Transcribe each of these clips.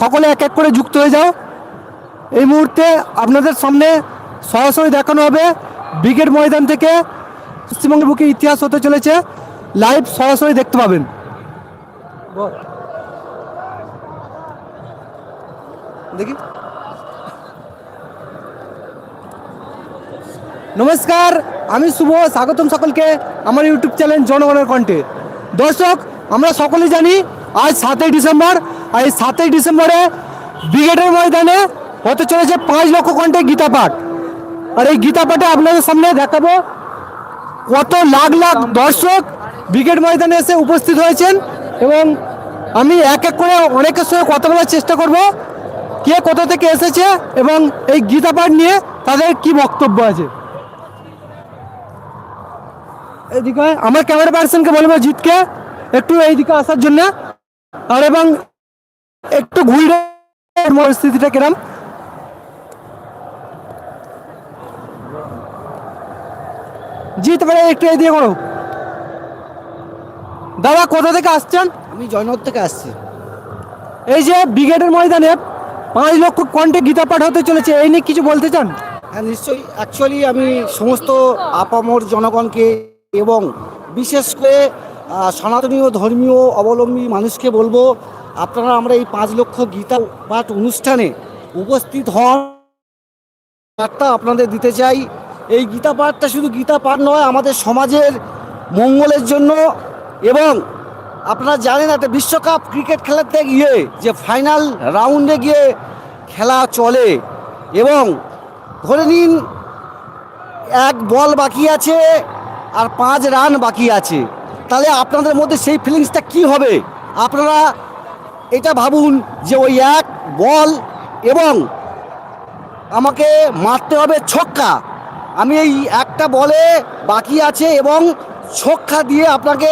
সকলে এক এক করে যুক্ত হয়ে যাও। এই মুহূর্তে আপনাদের সামনে সরাসরি দেখানো হবে ব্রিগেড ময়দান থেকে পশ্চিমবঙ্গের বুকে ইতিহাস হতে চলেছে। লাইভ সরাসরি দেখতে পাবেন। দেখি। নমস্কার, আমি শুভ, স্বাগতম সকলকে আমার ইউটিউব চ্যানেল জনগণের কণ্ঠে। দর্শক, আমরা সকলেই জানি, আজ সাতই ডিসেম্বর আর এই সাতই ডিসেম্বরে ব্রিগেডের ময়দানে হতে চলেছে পাঁচ লক্ষ কণ্ঠে গীতা পাঠ। আর এই গীতা পাঠে আপনাদের সামনে দেখাবো কত লাখ লাখ দর্শক ব্রিগেড ময়দানে এসে উপস্থিত হয়েছেন এবং আমি এক এক করে অনেকের সঙ্গে কথা বলার চেষ্টা করব কে কোথা থেকে এসেছে এবং এই গীতা পাঠ নিয়ে তাদের কি বক্তব্য আছে। এদিকে আমার ক্যামেরা পার্সনকে বলব জিতকে একটু এইদিকে আসার জন্য। আর এবং একটু ঘুরে পরিস্থিতিটা কিরম জিত এবারে একটু এদিকে করো। দাদা কোথা থেকে আসছেন? আমি জয়নগর থেকে আসছি। এই যে ব্রিগেডের ময়দানে পাঁচ লক্ষ কণ্ঠে গীতা পাঠ হতে চলেছে এই নিয়ে কিছু বলতে চান? হ্যাঁ নিশ্চয়ই। অ্যাকচুয়ালি আমি সমস্ত আপামর জনগণকে এবং বিশেষ করে সনাতনীয় ধর্মীয় অবলম্বী মানুষকে বলব আপনারা আমরা এই পাঁচ লক্ষ গীতা পাঠ অনুষ্ঠানে উপস্থিত হন পাঠটা আপনাদের দিতে চাই। এই গীতা পাঠটা শুধু গীতা পাঠ নয়, আমাদের সমাজের মঙ্গলের জন্য এবং আপনারা জানেন একটা বিশ্বকাপ ক্রিকেট খেলাতে গিয়ে যে ফাইনাল রাউন্ডে গিয়ে খেলা চলে এবং ধরে নিন এক বল বাকি আছে আর পাঁচ রান বাকি আছে। তাহলে আপনাদের মধ্যে সেই ফিলিংসটা কি হবে? আপনারা এটা ভাবুন যে ওই এক বল এবং আমাকে মারতে হবে ছক্কা। আমি এই একটা বলে বাকি আছে এবং ছক্কা দিয়ে আপনাকে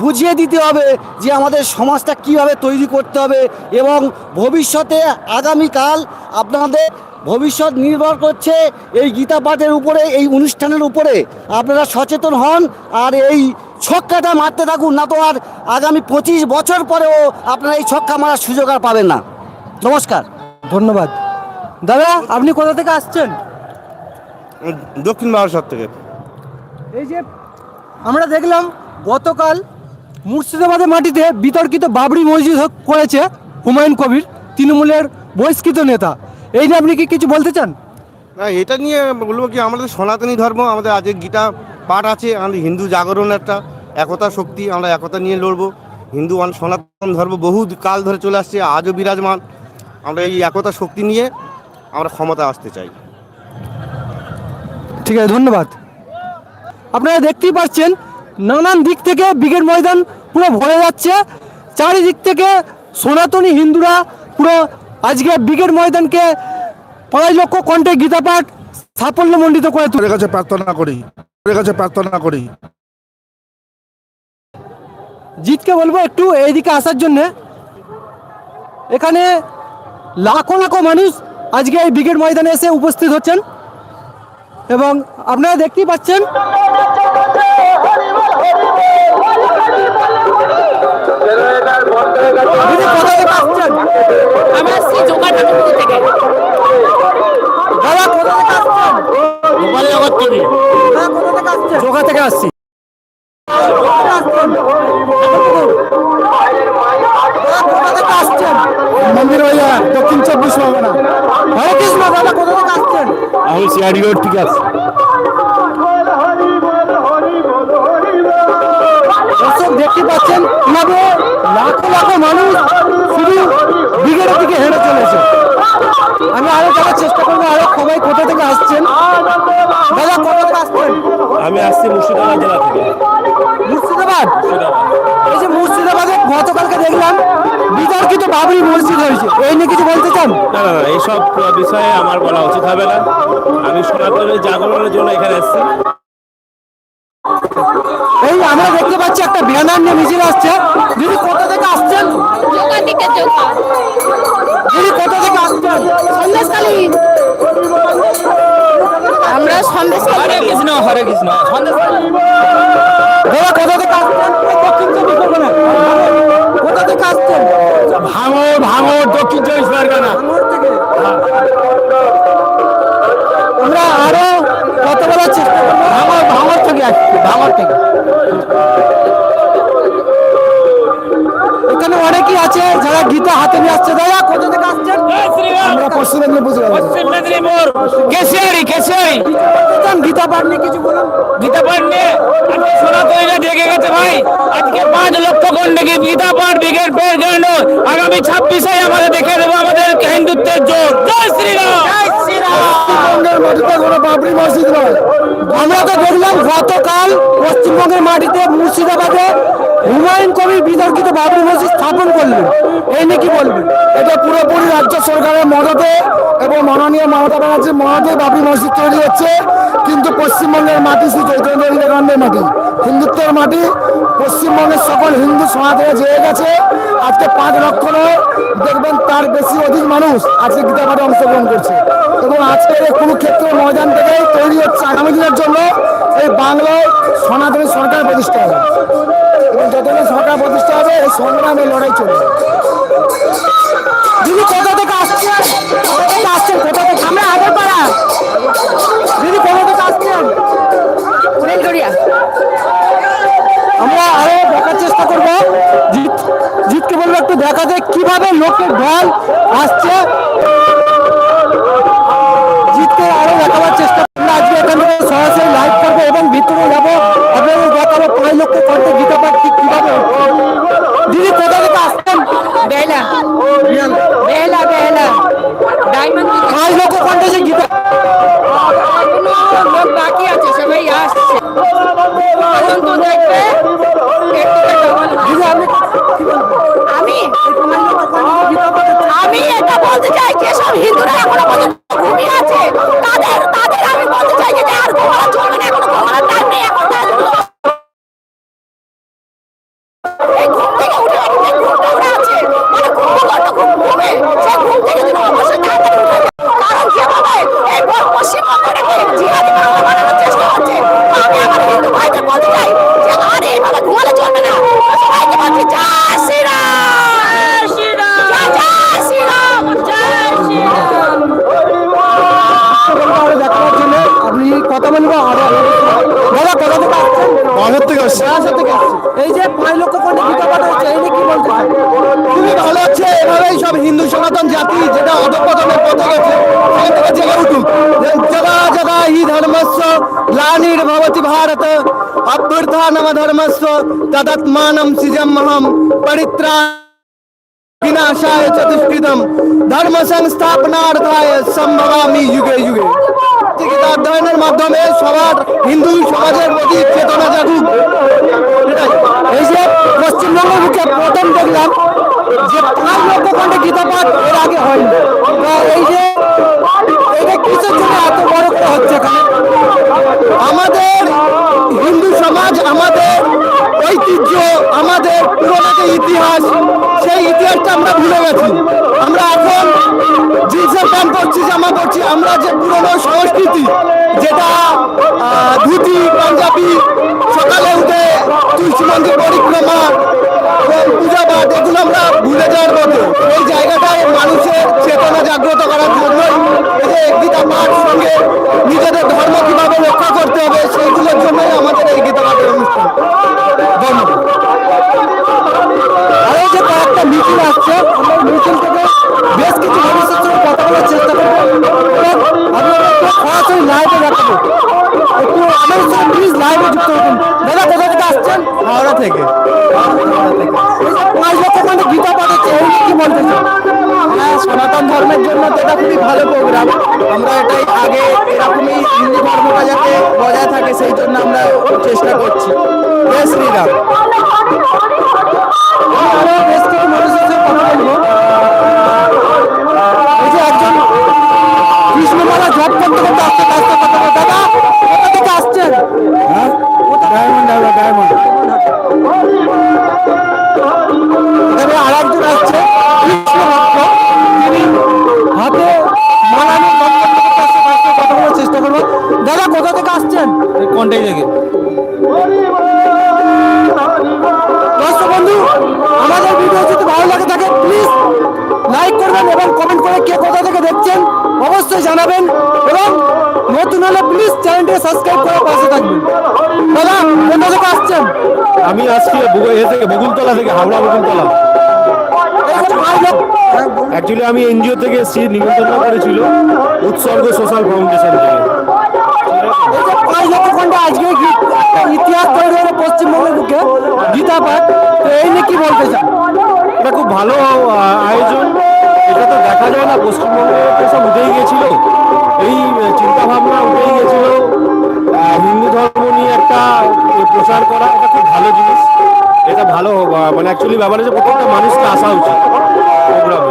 বুঝিয়ে দিতে হবে যে আমাদের সমাজটা কীভাবে তৈরি করতে হবে এবং ভবিষ্যতে আগামীকাল আপনাদের ভবিষ্যৎ নির্ভর করছে এই গীতা পাঠের উপরে, এই অনুষ্ঠানের উপরে। আপনারা সচেতন হন আর এই ছক্কাটা মারতে থাকুন না তো আর আগামী পঁচিশ বছর পরেও আপনারা এই ছক্কা মারার সুযোগ আর পাবেন না। নমস্কার। ধন্যবাদ। দাদা আপনি কোথা থেকে আসছেন? দক্ষিণ বারাসাত থেকে। এই যে আমরা দেখলাম গতকাল মুর্শিদাবাদের মাটিতে বিতর্কিত বাবরি মসজিদ করেছে হুমায়ুন কবির তৃণমূলের বহিষ্কৃত নেতা। এই নিয়ে আপনি কি কিছু বলতে চান? না এটা নিয়ে বলব কি আমাদের সনাতনী ধর্ম, আমাদের আজকে গীতা পাঠ আছে, আমাদের হিন্দু জাগরণ একটা, একতা শক্তি, আমরা একতা নিয়ে লড়বো। হিন্দু সনাতন ধর্ম বহু কাল ধরে চলে আসছে, আজও বিরাজমান। আমরা এই একতা শক্তি নিয়ে আমরা ক্ষমতা আসতে চাই। ঠিক আছে, ধন্যবাদ। আপনারা দেখতেই পাচ্ছেন, নানান দিক থেকে ব্রিগেড ময়দান পুরো ভরে যাচ্ছে। চারিদিক থেকে সনাতনী হিন্দুরা পুরো আজকে ব্রিগেড ময়দানকে পাঁচ লক্ষ কণ্ঠে গীতা পাঠ সাফল্যমণ্ডিত করে তোর কাছে প্রার্থনা করি তোর কাছে প্রার্থনা করি। জিতকে বলব একটু এইদিকে আসার জন্যে। এখানে লাখো লাখো মানুষ আজকে এই ব্রিগেড ময়দানে এসে উপস্থিত হচ্ছেন। এবং আপনারা দেখতেই পাচ্ছেন? আমরা জোগাড়পুর থেকে। দাদা কোথা থেকে আসছেন? গোপালনগর থেকে। দাদা কোথা থেকে আসছেন? যোগা থেকে আসছি। মন্দির বাজার দক্ষিণ চব্বিশ পরগনা। হরে কৃষ্ণ দাদা কোথা থেকে আসছেন? আমি সিআরডি রোড থেকে আসছি। দেখতে পাচ্ছেন কীভাবে লাখো লাখো মানুষ শুধু ব্রিগেডের দিকে হেঁটে চলেছে আমি আরও জানার চেষ্টা করব আরও সবাই কোথা থেকে আসছেন? দাদা কোথা থেকে আসছেন? আমি আসছি মুর্শিদাবাদ জেলা থেকে। মুর্শিদাবাদ। এই যে মুর্শিদাবাদে গতকালকে দেখলাম বিতর্কিত বাবরি মসজিদ হয়েছে। এই নিয়ে কিছু বলতে চান? না না না এইসব বিষয়ে আমার বলা উচিত হবে না। আমি সনাতনের জাগরণের জন্য এখানে এসেছি। এই আমরা দেখতে পাচ্ছি একটা ব্যানার নিয়ে মিছিল আসছে। দিদি কোথা থেকে আসছেন? জোগা থেকে দিদি কোথা থেকে আসছেন? সন্দেশখালী। আমরা সন্দেশখালী। হরে কৃষ্ণ হরে কৃষ্ণ। দাদা কোথা থেকে আসছেন? দক্ষিণ চব্বিশ পরগনা। কোথা থেকে আসছেন? ভাঙর ভাঙর দক্ষিণ চব্বিশ পরগনা। আমরা আরও কথা বলার চেষ্টা থেকে আসছি ভাঙর থেকে। এখানে অনেকেই আছে যারা গীতা হাতে নিয়ে আসছে। দাদা কোথা থেকে আসছেন? আমরা পশ্চিম মেদিনীপুর পশ্চিম মেদিনীপুর। কেশিয়ারি কেশিয়ারি। গীতা পাঠ নিয়ে কিছু বলুন। গীতা পাঠ নিয়ে সনাতনীরা গেছে ভাই। আজকে পাঁচ লক্ষ খন্ডকে গীতা পাঠ ব্রিগেড আগামী ছাব্বিশে আমাদের দেখে দেবো আমাদের হিন্দুত্বের জোর। জয় শ্রীরাম হুমায়ুন কবির এটা পুরোপুরি রাজ্য সরকারের মদতে এবং মাননীয় মমতা ব্যানার্জির মদতে বাবরি মসজিদ তৈরি হচ্ছে। কিন্তু পশ্চিমবঙ্গের মাটি শ্রী মাটি। হিন্দুত্বের মাটি পশ্চিমবঙ্গের সকল হিন্দু সমাজে জেগে গেছে। আজকে দেখবেন তার বেশি অধিক মানুষ আজকে গীতা পাঠে অংশগ্রহণ করছে। এবং আজকের এই কুরুক্ষেত্র ময়দান থেকেই তৈরি হচ্ছে আগামী দিনের জন্য এই বাংলায় সনাতনী সরকার প্রতিষ্ঠা হবে। এবং যতদিন সরকার প্রতিষ্ঠা হবে এই সংগ্রামে লড়াই চলবে। দিদি কোথা থেকে আসছেন? কোথা থেকে আসছেন? কোথা থেকে? আমরা আগের পাড়া দিদি কোথা থেকে আসছেন? আমরা আরও দেখার চেষ্টা করব। জিৎ একটু দেখাতে কীভাবে লোকের ঢল আসছে। জিতকে আরও দেখাবার চেষ্টা করব আজকে এখান থেকে সরাসরি লাইভ করব এবং ভিতরে যাব আপনাদের দেখাবো পাঁচ লক্ষ কণ্ঠে গীতা পাঠ ঠিক কীভাবে হচ্ছে। দিদি কোথা থেকে আসছেন বেলা বেলা বেলা ডায়মন্ড পাঁচ লক্ষ কণ্ঠে যে গীতা এখনও লোক বাকি আছে সবাই আসছে পর্যন্ত দেখবে এর থেকে double দিদি আপনি আমি আমি এটা বলতে চাই যে সব হিন্দুরা এখনও পর্যন্ত ভারত অভ্যুত্থানম ধর্মস্ব তদত্মানম সৃজমহম পরিত্রা বিনাশায় চতুষ্কৃতম ধর্ম সংস্থাপনার্থায় সম্ভবামি যুগে যুগে গীতা অধ্যয়নের মাধ্যমে সবার হিন্দু সমাজের প্রতি চেতনা জাগুক। এই যে পশ্চিমবঙ্গের মুখে প্রথম দেখলাম যে পাঁচ লক্ষ খন্ডে গীতা এর আগে হয়নি। তো এই যে এটা কিসের জন্য এত বড় করে হচ্ছে এখানে? আমাদের হিন্দু সমাজ, আমাদের ঐতিহ্য, আমাদের পুরোনো যে ইতিহাস, সেই ইতিহাসটা আমরা ভুলে গেছি। আমরা প্যান্ট পরছি জামা পরছি। আমরা যে পুরোনো সংস্কৃতি, যেটা ধুতি, পাঞ্জাবি, সকালে উঠে তুলসী মন্দির, পরিক্রমা এবং পূজা পাঠ, এগুলো আমরা ভুলে যাওয়ার মতো এই জায়গাটায় মানুষের চেতনা জাগ্রত করার জন্যই এই যে গীতা পাঠ সঙ্গে নিজেদের ধর্ম কীভাবে রক্ষা করতে হবে, সেইগুলোর জন্যই আমাদের এই গীতা পাঠের অনুষ্ঠান। ধন্যবাদ। আরও যে কয়েকটা মিছিল আসছে আমরা মিছিল থেকে বেশ কিছু মানুষের কথা বলার চেষ্টা করব এবং সরাসরি লাইভে দেখাবো একটু সঙ্গে প্লিজ লাইভে যুক্ত হবেন দাদা কোথা থেকে আসছেন হাওড়া থেকে পাঁচ লক্ষ মানে গীতা পাঠ হচ্ছে এই কি বলতে চান হ্যাঁ সনাতন ধর্মের জন্য তো এটা খুবই ভালো প্রোগ্রাম আমরা এটাই আগে এরকমই হিন্দু ধর্মটা যাতে বজায় থাকে সেই জন্য আমরা চেষ্টা করছি জয় শ্রীরাম প্লিজ করবেন এবং কমেন্ট করে কে কোথা থেকে দেখছেন অবশ্যই জানাবেন এবং নতুন হলে প্লিজ চ্যানেলটিকে সাবস্ক্রাইব করে পাশে থাকবেন। দাদা কোথা থেকে আসছেন? আমি আজকে বগু- এ থেকে বকুলতলা থেকে হাওড়া লক্ষ- অ্যাকচুয়ালি আমি এনজিও থেকে এসেছি নিমন্ত্রণ করেছিল উৎসর্গ সোশ্যাল ফাউন্ডেশন থেকে। আজকে ইতিহাস তৈরি হলো পশ্চিমবঙ্গের বুকে গীতা পাঠ। তো এই নিয়ে কি বলতে চান? এটা খুব ভালো আয়োজন। এটা তো দেখা যায় না পশ্চিমবঙ্গে তো সব উঠেই গেছিল। এই চিন্তা ভাবনা উঠেই গেছিল হিন্দু ধর্ম নিয়ে একটা প্রচার করা এটা খুব ভালো জিনিস। এটা ভালো মানে অ্যাকচুয়ালি ব্যাপার হচ্ছে প্রত্যেকটা মানুষকে আসা উচিত প্রোগ্রামে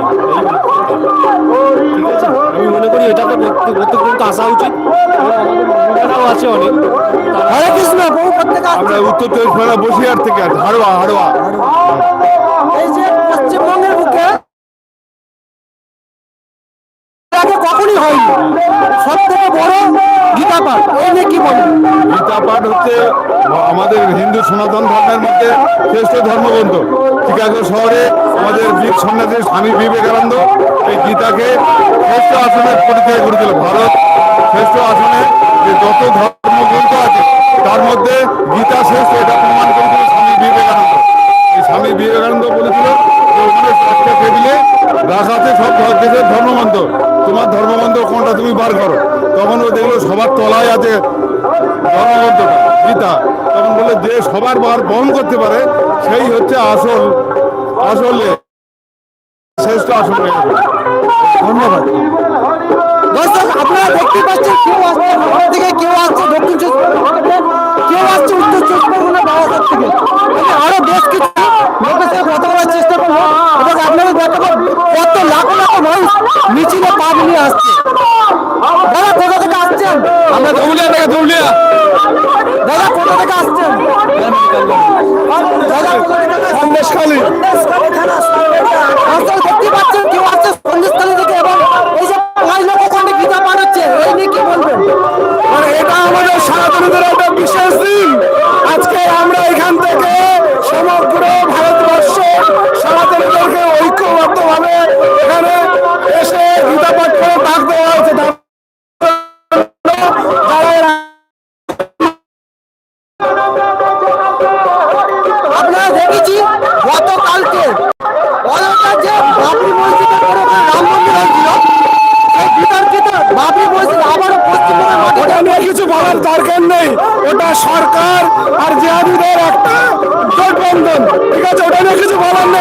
আমি মনে করি এটাতে প্রত্যেক প্রত্যেকজনকে আসা উচিত। আছে অনেক। হরে কৃষ্ণ আমরা উত্তর চব্বিশ পরগনা বসিরহাট থেকে হাড়োয়া। হাড়োয়া। আগে সব থেকে বড় গীতা পাঠ এই কি বলবেন গীতা পাঠ হচ্ছে আমাদের হিন্দু সনাতন ধর্মের মধ্যে শ্রেষ্ঠ ধর্মগ্রন্থ। চিকাগো শহরে আমাদের বীর সন্ন্যাসী স্বামী বিবেকানন্দ এই গীতাকে শ্রেষ্ঠ আসনে পরিচয় করেছিল। ভারত শ্রেষ্ঠ আসনে যে যত ধর্মগ্রন্থ আছে, তার মধ্যে গীতা শ্রেষ্ঠ, এটা প্রমাণ করেছিল স্বামী বিবেকানন্দ। এই স্বামী বিবেকানন্দ বলেছিল আছে সব দেশের ধর্মগ্রন্থ তোমার ধর্মগ্রন্থ কোনটা তুমি বার করো। তখন ও দেখল সবার তলায় আছে গীতা। তখন বলল যে সবার বার বহন করতে পারে, সেই হচ্ছে আসল, আসলে শ্রেষ্ঠ আসলে। ধন্যবাদ। আপনারা দেখতে পাচ্ছেন কেউ আসছে হাওড়া থেকে কেউ আসছে দক্ষিণ চব্বিশ পরগনা থেকে, কেউ আসছে উত্তর চব্বিশ পরগনা বারাসাত থেকে আমি আরও বেশ কিছু লোকের সাথে কথা বলার চেষ্টা করব এবং আপনাদের দেখাবো কত লাখো লাখো মানুষ মিছিলে পা নিয়ে আসছে। দাদা কোথা থেকে আসছেন? আমরা দৌলিয়া থেকে দৌলিয়া দাদা কোথা থেকে আসছেন? দাদা? সন্দেশখালী। দেখতে পাচ্ছেন কেউ আসছে সন্দেশখালী থেকে এবং এই যে পাঁচ লক্ষ খন্ডে গীতা পাঠ হচ্ছে এই নিয়ে কি বলবেন? মানে এটা আমাদের সনাতনীদের একটা বিশেষ দিন। আজকে আমরা এখান থেকে সমগ্র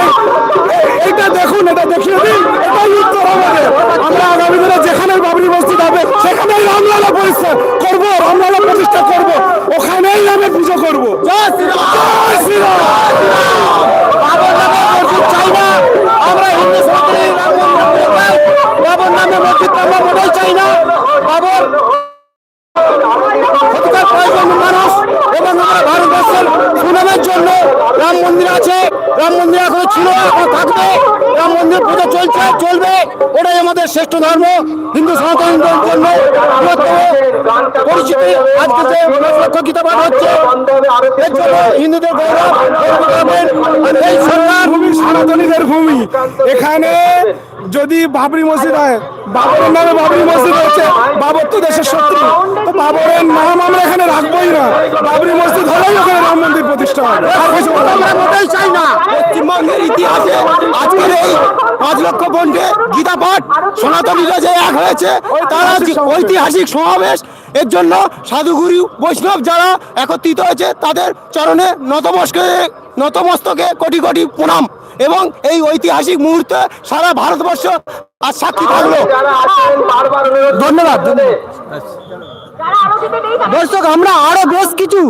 কিছু বলার নেই এ- এইটা দেখুন, এটা দেখিয়ে দিন, এটাই উত্তর আমাদের। আমরা আগামী দিনে যেখানে বাবরি মসজিদ হবে, সেখানেই রামলালা প্রতিষ্ঠা করব, রামলালা প্রতিষ্ঠা করব। ওখানেই আমি পুজো করব। আমরা হিন্দু সমাজের বাবর নামে মসজিদ আমরা মোটেই চাই না। বাবর প্রয়োজন মানুষ এবং আমরা ভারতবর্ষের সুনামের জন্য রাম মন্দির আছে। রাম মন্দির এখনও ছিল এখন থাকবে। রাম মন্দির পুজো চলছে চলবে। ওটাই আমাদের শ্রেষ্ঠ ধর্ম হিন্দু সনাতন জন্য পরিচিতি আজকে যে লক্ষ গীতা পাঠ হচ্ছে এর জন্য হিন্দুদের গৌরব আর এই সরকার সনাতনীদের ভূমি। এখানে যদি বাবরি মসজিদ হয় বাবরের নামে বাবরি মসজিদ হচ্ছে বাবর তো দেশের শত্রু। তো বাবরের নাম আমরা এখানে রাখবোই না। বাবরি মসজিদ হলেই ওখানে রাম মন্দির প্রতিষ্ঠা হবে। আর কিছু আমরা মোটেই চাই না। পশ্চিমবঙ্গের ইতিহাসে আজকের এই পাঁচ লক্ষ বন্ডে গীতা পাঠ, সনাতন যে এক হয়েছে। তারা ঐতিহাসিক সমাবেশ। এর জন্য সাধুগুরু বৈষ্ণব যারা একত্রিত হয়েছে, তাদের চরণে নতমস্তকে নতমস্তকে কোটি কোটি প্রণাম। এবং এই ঐতিহাসিক মুহূর্তে সারা ভারতবর্ষ আর সাক্ষী থাকল। ধন্যবাদ। দর্শক আমরা আরও বেশ কিছু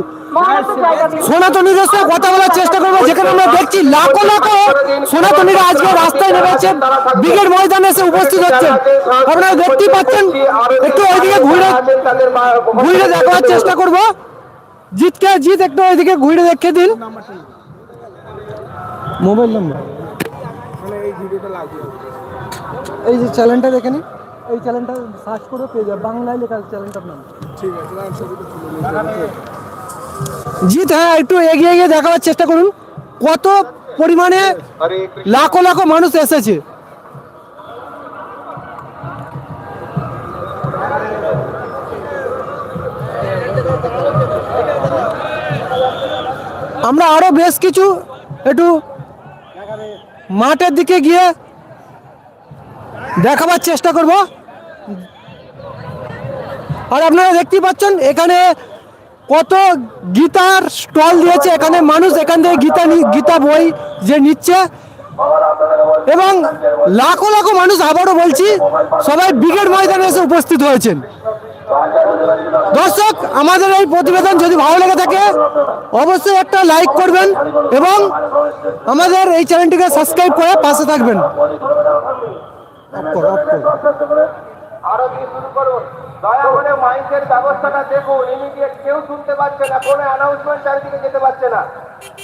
সনাতনীদের সাথে কথা বলার চেষ্টা করব। যেখানে আমরা দেখছি লাখো লাখো সনাতনীরা আজকে রাস্তায় নেমেছেন ব্রিগেড ময়দানে এসে উপস্থিত হচ্ছেন। আপনারা দেখতেই পাচ্ছেন একটু ওইদিকে ঘুরে ঘুরে দেখার চেষ্টা করব। জিতকে জিত একটু ওইদিকে ঘুরে দেখে দিন। Mobile number. এই যে চ্যানেলটা দেখে নিন। এই চ্যানেলটা সার্চ করে পেয়ে যাবে বাংলায় লেখা চ্যানেলটার নাম। ঠিক হ্যাঁ একটু এগিয়ে এগিয়ে দেখাবার চেষ্টা করুন। কত পরিমাণে লাখো লাখো মানুষ এসেছে। আমরা আরও বেশ কিছু একটু মাঠের দিকে গিয়ে দেখাবার চেষ্টা করব। আর আপনারা দেখতেই পাচ্ছেন, এখানে কত গীতার স্টল দিয়েছে। এখানে মানুষ এখান থেকে গীতা গীতা বই যে নিচ্ছে। এবং লাখো লাখো মানুষ আবারও বলছি, সবাই ব্রিগেড ময়দানে এসে উপস্থিত হয়েছেন। দর্শক, আমাদের এই প্রতিবেদন যদি ভালো লেগে থাকে, অবশ্যই একটা লাইক করবেন এবং আমাদের এই চ্যানেলটিকে সাবস্ক্রাইব করে পাশে থাকবেন। আরও দিয়ে শুরু করুন। দয়া করে মাইকের ব্যবস্থাটা দেখুন। ইমিডিয়েট কেউ শুনতে পাচ্ছে না, কোনো অ্যানাউন্সমেন্ট চারিদিকে যেতে পারছে না।